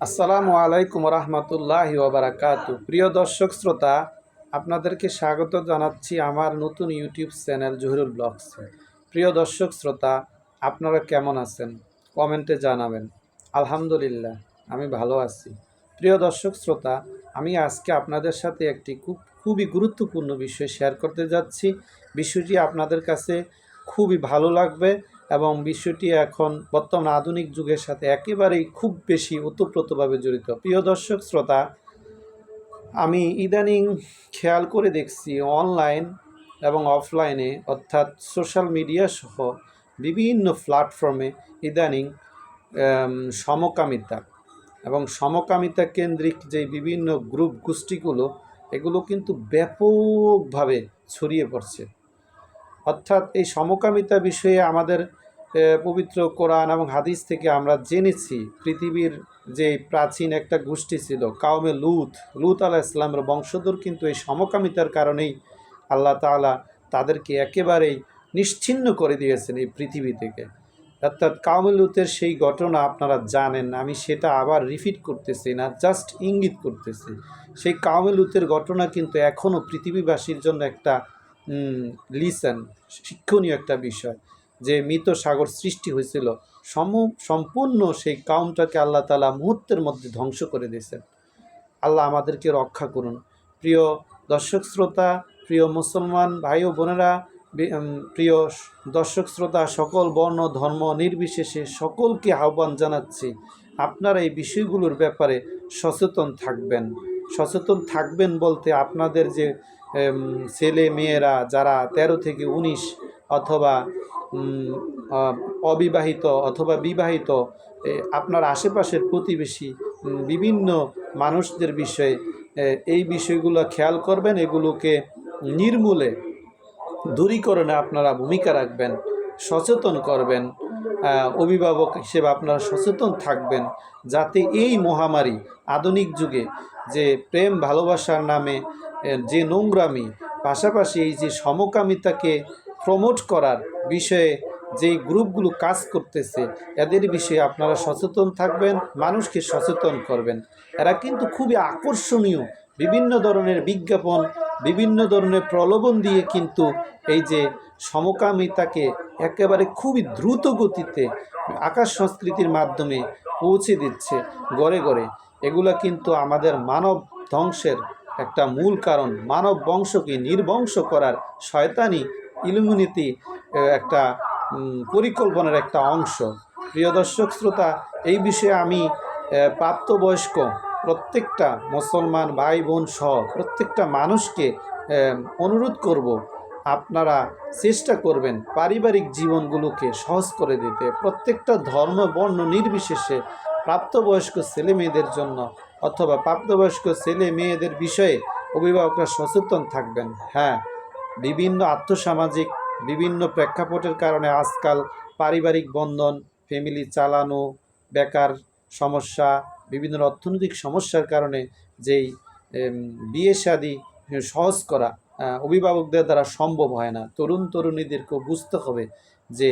আসসালামু আলাইকুম রহমতুল্লাহ ওবরাকাতু প্রিয় দর্শক শ্রোতা, আপনাদেরকে স্বাগত জানাচ্ছি আমার নতুন ইউটিউব চ্যানেল জহিরুল ব্লগসে। প্রিয় দর্শক শ্রোতা, আপনারা কেমন আছেন? কমেন্টে জানাবেন। আলহামদুলিল্লাহ, আমি ভালো আছি। প্রিয় দর্শক শ্রোতা, আমি আজকে আপনাদের সাথে একটি খুব, খুবই গুরুত্বপূর্ণ বিষয় শেয়ার করতে যাচ্ছি। বিষয়টি আপনাদের কাছে খুবই ভালো লাগবে এবং বিষয়টি এখন বর্তমান আধুনিক যুগের সাথে একেবারেই খুব বেশি ওতপ্রোতভাবে জড়িত। প্রিয় দর্শক, শ্রোতা, আমি ইদানিং খেয়াল করে দেখছি অনলাইন এবং অফলাইনে, অর্থাৎ সোশ্যাল মিডিয়া সহ বিভিন্ন প্ল্যাটফর্মে ইদানিং সমকামিতা এবং সমকামিতা কেন্দ্রিক যে বিভিন্ন গ্রুপ গোষ্ঠীগুলো, এগুলো কিন্তু ব্যাপকভাবে ছড়িয়ে পড়ছে। অর্থাৎ এই সমকামিতা বিষয়ে আমাদের পবিত্র কোরআন এবং হাদিস থেকে আমরা জেনেছি, পৃথিবীর যে প্রাচীন একটা গোষ্ঠী ছিল কাউমে লুত লুত আলাহ ইসলামের বংশধর, কিন্তু এই সমকামিতার কারণেই আল্লাহ তাআলা তাদেরকে একেবারেই নিশ্চিহ্ন করে দিয়েছেন এই পৃথিবী থেকে। অর্থাৎ কাউমে লুতের সেই ঘটনা আপনারা জানেন, আমি সেটা আবার রিপিট করতেছি না, জাস্ট ইঙ্গিত করতেছি। সেই কাউমে লুতের ঘটনা কিন্তু এখনও পৃথিবীবাসীর জন্য একটা লিসেন শিক্ষণীয় একটা বিষয়। যে মৃত সাগর সৃষ্টি হয়েছিল, সম, সম্পূর্ণ সেই কাউমটাকে আল্লাহ তালা মুহূর্তের মধ্যে ধ্বংস করে দিয়েছেন। আল্লাহ আমাদেরকে রক্ষা করুন। প্রিয় দর্শক শ্রোতা, প্রিয় মুসলমান ভাই ও বোনেরা প্রিয় দর্শক শ্রোতা, সকল বর্ণ, ধর্ম নির্বিশেষে সকলকে আহ্বান জানাচ্ছি, আপনারা এই বিষয়গুলোর ব্যাপারে সচেতন থাকবেন। সচেতন থাকবেন বলতে আপনাদের যে ছেলে মেয়েরা যারা তেরো থেকে উনিশ অথবা অবিবাহিত অথবা বিবাহিত আপনার আশেপাশের প্রতিবেশী বিভিন্ন মানুষদের বিষয়ে এই বিষয়গুলো খেয়াল করবেন, এগুলোকে নির্মূলে দূরীকরণে আপনারা ভূমিকা রাখবেন, সচেতন করবেন অভিভাবক হিসেবে আপনারা সচেতন থাকবেন, যাতে এই মহামারী আধুনিক যুগে যে প্রেম ভালোবাসার নামে যে নোংরামি, পাশাপাশি এই যে সমকামিতাকে প্রমোট করার বিষয়ে যে গ্রুপগুলো কাজ করতেছে, এদের বিষয়ে আপনারা সচেতন থাকবেন, মানুষকে সচেতন করবেন। এরা কিন্তু খুবই আকর্ষণীয়। বিভিন্ন ধরনের বিজ্ঞাপন, বিভিন্ন ধরনের প্রলোভন দিয়ে কিন্তু এই যে সমকামিতাকে একেবারে খুবই দ্রুত গতিতে আকাশ সংস্কৃতির মাধ্যমে পৌঁছে দিচ্ছে গড়ে গড়ে। এগুলা কিন্তু আমাদের মানব ধ্বংসের একটা মূল কারণ মানব বংশকে নির্বংশ করার শয়তানি ইলুমিনিটি একটা পরিকল্পনার একটা অংশ। প্রিয় দর্শক, শ্রোতা, এই বিষয়ে আমি প্রাপ্তবয়স্ক প্রত্যেকটা মুসলমান ভাই বোন সহ প্রত্যেকটা মানুষকে অনুরোধ করব, আপনারা চেষ্টা করবেন পারিবারিক জীবনগুলোকে সহজ করে দিতে। প্রত্যেকটা ধর্ম, বর্ণ নির্বিশেষে প্রাপ্তবয়স্ক ছেলে মেয়েদের জন্য অথবা প্রাপ্তবয়স্ক ছেলে মেয়েদের বিষয়ে অভিভাবকরা সচেতন থাকবেন। হ্যাঁ বিভিন্ন আর্থসামাজিক বিভিন্ন প্রেক্ষাপটের কারণে আজকাল পারিবারিক বন্ধন, ফ্যামিলি চালানো, বেকার সমস্যা, বিভিন্ন অর্থনৈতিক সমস্যার কারণে যেই বিয়ে শাদি সহজ করা অভিভাবকদের দ্বারা সম্ভব হয় না। তরুণ তরুণীদেরকেও বুঝতে হবে যে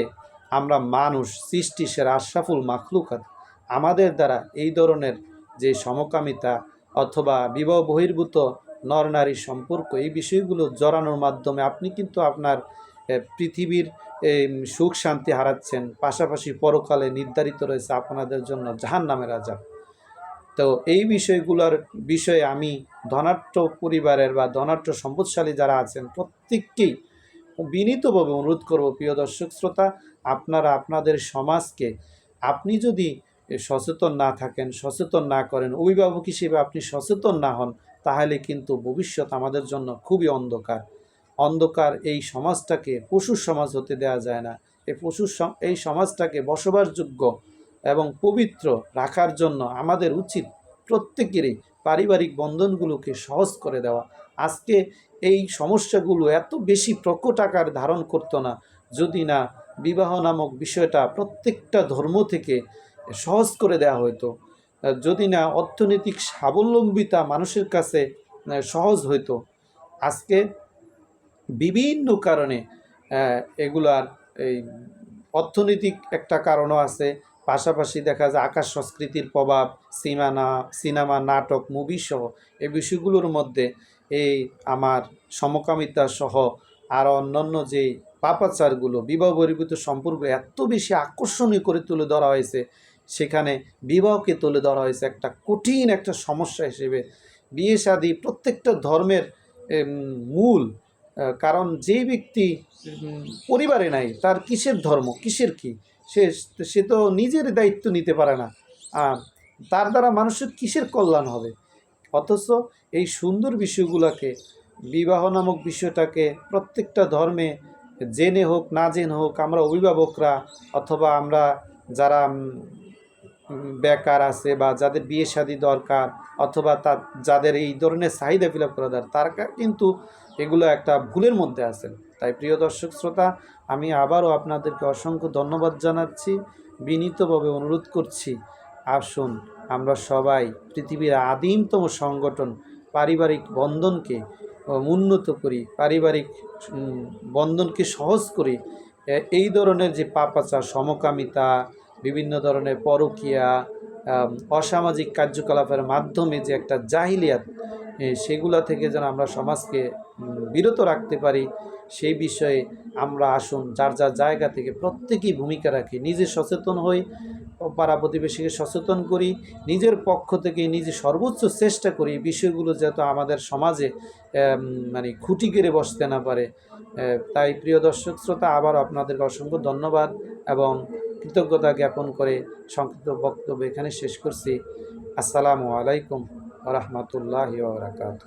আমরা মানুষ সৃষ্টি সেরা আশরাফুল মাখলুকাত। আমাদের দ্বারা এই ধরনের যে সমকামিতা অথবা বিবাহ বহির্ভূত নর নারী সম্পর্ক, এই বিষয়গুলো জড়ানোর মাধ্যমে আপনি কিন্তু আপনার পৃথিবীর সুখ শান্তি হারাচ্ছেন। পাশাপাশি পরকালে নির্ধারিত রয়েছে আপনাদের জন্য জাহান নামের আজাব তো এই বিষয়গুলোর বিষয়ে আমি ধনাঢ্য পরিবারের বা ধনাঢ্য সম্পদশালী যারা আছেন, প্রত্যেককেই বিনীতভাবে অনুরোধ করব, প্রিয় দর্শক শ্রোতা, আপনারা আপনাদের সমাজকে, আপনি যদি সচেতন না থাকেন, সচেতন না করেন, অভিভাবক হিসেবে আপনি সচেতন না হন, তাহলে কিন্তু ভবিষ্যৎ আমাদের জন্য খুবই অন্ধকার। অন্ধকার এই সমাজটাকে পশুর সমাজ হতে দেওয়া যায় না। এই পশুর এই সমাজটাকে বসবাসযোগ্য এবং পবিত্র রাখার জন্য আমাদের উচিত প্রত্যেকেরই পারিবারিক বন্ধনগুলোকে সহজ করে দেওয়া। আজকে এই সমস্যাগুলো এত বেশি প্রকট আকার ধারণ করতো না, যদি না বিবাহ নামক বিষয়টা প্রত্যেকটা ধর্ম থেকে সহজ করে দেওয়া হতো যদি না অর্থনৈতিক স্বাবলম্বিতা মানুষের কাছে সহজ হইতো। আজকে বিভিন্ন কারণে এগুলার এই অর্থনৈতিক একটা কারণও আছে। পাশাপাশি দেখা যায় আকাশ সংস্কৃতির প্রভাব সিনেমা সিনেমা, নাটক মুভি সহ এই বিষয়গুলোর মধ্যে এই আমার সমকামিতা সহ আর অন্যান্য যে পাপাচারগুলো, বিবাহ বহির্ভূত সম্পর্ক এত বেশি আকর্ষণীয় করে তুলে ধরা হয়েছে সেখানে বিবাহকে তুলে ধরা হয়েছে একটা কঠিন একটা সমস্যা হিসেবে। বিয়ে শাদী প্রত্যেকটা ধর্মের মূল কারণ যে ব্যক্তি পরিবারে নাই, তার কিসের ধর্ম, কিসের কি? সে সে তো নিজের দায়িত্ব নিতে পারে না। আর তার দ্বারা মানুষের কিসের কল্যাণ হবে? অথচ এই সুন্দর বিষয়গুলোকে, বিবাহ নামক বিষয়টাকে প্রত্যেকটা ধর্মে জেনে হোক, না জেনে হোক, আমরা অভিভাবকরা অথবা আমরা যারা বেকার আছে বা যাদের বিয়ে শাদী দরকার অথবা তার, যাদের এই ধরনের চাহিদা ফিল আপ করা দরকার, তার কিন্তু এগুলো একটা ভুলের মধ্যে আছেন। তাই প্রিয় দর্শক শ্রোতা, আমি আবারও আপনাদেরকে অসংখ্য ধন্যবাদ জানাচ্ছি। বিনীতভাবে অনুরোধ করছি, আসুন আমরা সবাই পৃথিবীর আদিমতম সংগঠন পারিবারিক বন্ধনকে উন্নত করি, পারিবারিক বন্ধনকে সহজ করি। এই ধরনের যে পাপাচার, সমকামিতা বিভিন্ন ধরনের পরকীয়া অসামাজিক কার্যকলাপের মাধ্যমে যে একটা জাহিলিয়াত সেগুলা থেকে যেন আমরা সমাজকে বিরত রাখতে পারি, সেই বিষয়ে আমরা আসুন, যার যার জায়গা থেকে প্রত্যেকেই ভূমিকা রাখি। নিজে সচেতন হই পাড়া প্রতিবেশীকে সচেতন করি, নিজের পক্ষ থেকে নিজে সর্বোচ্চ চেষ্টা করি, বিষয়গুলো যাতে আমাদের সমাজে মানে খুঁটি কেড়ে বসতে না পারে। তাই প্রিয় দর্শক, শ্রোতা আবার আপনাদেরকে অসংখ্য ধন্যবাদ এবং কৃতজ্ঞতা জ্ঞাপন করে সংক্ষিপ্ত বক্তব্য এখানে শেষ করছি। আসসালামু আলাইকুম রহমতুল্লাহ বারকাত